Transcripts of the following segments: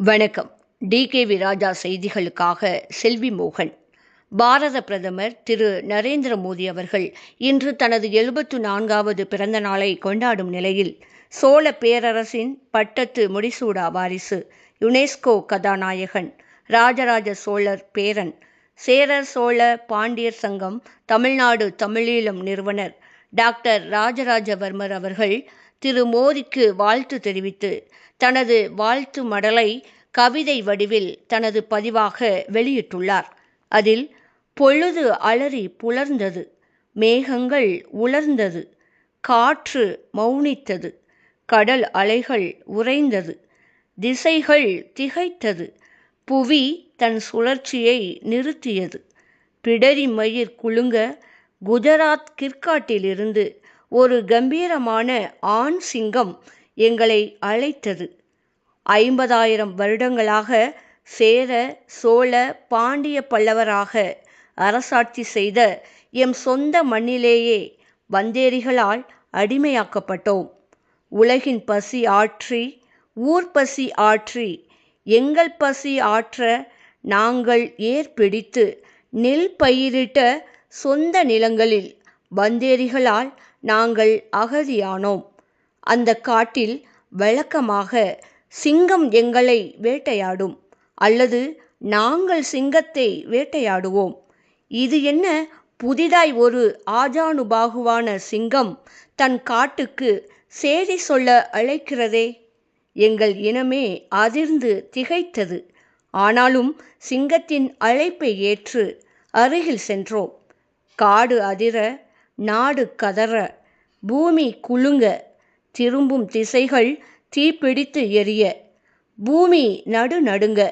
வணக்கம். டிகேவி ராஜா செய்திகளுக்காக செல்வி மோகன். பாரத பிரதமர் திரு. நரேந்திர மோடி அவர்கள் இன்று தனது எழுபத்து நான்காவது பிறந்த நாளை கொண்டாடும் நிலையில் சோழ பேரரசின் பட்டத்து முடிசூடா வாரிசு யுனெஸ்கோ கதாநாயகன் ராஜராஜ சோழர் பேரன் சேரர் சோழ பாண்டியர் சங்கம் தமிழ்நாடு தமிழீழம் நிறுவனர் டாக்டர் ராஜராஜவர்மர் அவர்கள் திரு மோடிக்கு வாழ்த்து தெரிவித்து தனது வாழ்த்து மடலை கவிதை வடிவில் தனது பதிவாக வெளியிட்டுள்ளார். அதில் பொழுது அலறி புலர்ந்தது மேகங்கள் உலர்ந்தது காற்று மௌனித்தது கடல் அலைகள் உறைந்தது திசைகள் திகைத்தது புவி தன் சுழற்சியை நிறுத்தியது பிடரி மயிர் குலுங்க குஜராத் கிற்காட்டிலிருந்து ஒரு கம்பீரமான ஆண் சிங்கம் எங்களை அழைத்தது. ஐம்பதாயிரம் வருடங்களாக சேர சோழ பாண்டிய பல்லவராக அரசாட்சி செய்த எம் சொந்த மண்ணிலேயே வந்தேரிகளால் அடிமையாக்கப்பட்டோம். உலகின் பசி ஆற்றி ஊர் பசி ஆற்றி எங்கள் பசி ஆற்ற நாங்கள் ஏற்பிடித்து நெல் பயிரிட்ட சொந்த நிலங்களில் வந்தேரிகளால் நாங்கள் அகதியானோம். அந்த காட்டில் வழக்கமாக சிங்கம் எங்களை வேட்டையாடும் அல்லது நாங்கள் சிங்கத்தை வேட்டையாடுவோம். இது என்ன புதிதாய் ஒரு ஆஜானுபாகுவான சிங்கம் தன் காட்டுக்கு சேதி சொல்ல அழைக்கிறதே? எங்கள் இனமே அதிர்ந்து திகைத்தது. ஆனாலும் சிங்கத்தின் அழைப்பை ஏற்று அருகில் சென்றோம். காடு அதிர நாடு கதற பூமி குலுங்க திரும்பும் திசைகள் தீப்பிடித்து எரிய பூமி நடு நடுங்க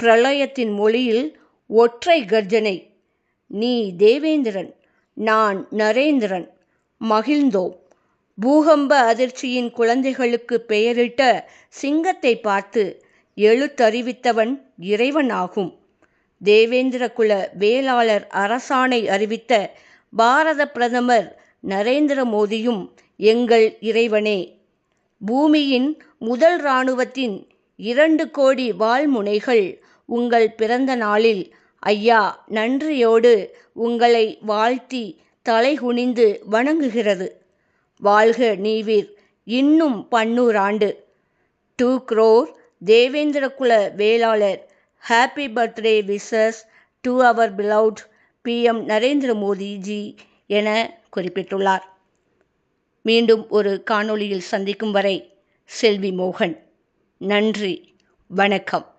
பிரளயத்தின் மொழியில் ஒற்றை கர்ஜனை நீ தேவேந்திரன் நான் நரேந்திரன் மகிழ்ந்தோம் பூகம்ப அதிர்ச்சியின் குழந்தைகளுக்கு பெயரிட்ட சிங்கத்தை பார்த்து எழுத்தறிவித்தவன் இறைவன் ஆகும் தேவேந்திர குல வேளாளர் அரசாணை அறிவித்த பாரத பிரதமர் நரேந்திர மோடியும் எங்கள் இறைவனே. பூமியின் முதல் இராணுவத்தின் இரண்டு கோடி வாழ்முனைகள் உங்கள் பிறந்த நாளில். ஐயா நன்றியோடு உங்களை வாழ்த்தி தலைகுனிந்து வணங்குகிறது. வாழ்க நீவீர் இன்னும் பன்னூறாண்டு. Two crore Devendrakula Vellalar happy birthday wishes to our beloved PM Narendra Modiji என குறிப்பிட்டுள்ளார். மீண்டும் ஒரு காணொளியில் சந்திக்கும் வரை செல்வி மோகன். நன்றி. வணக்கம்.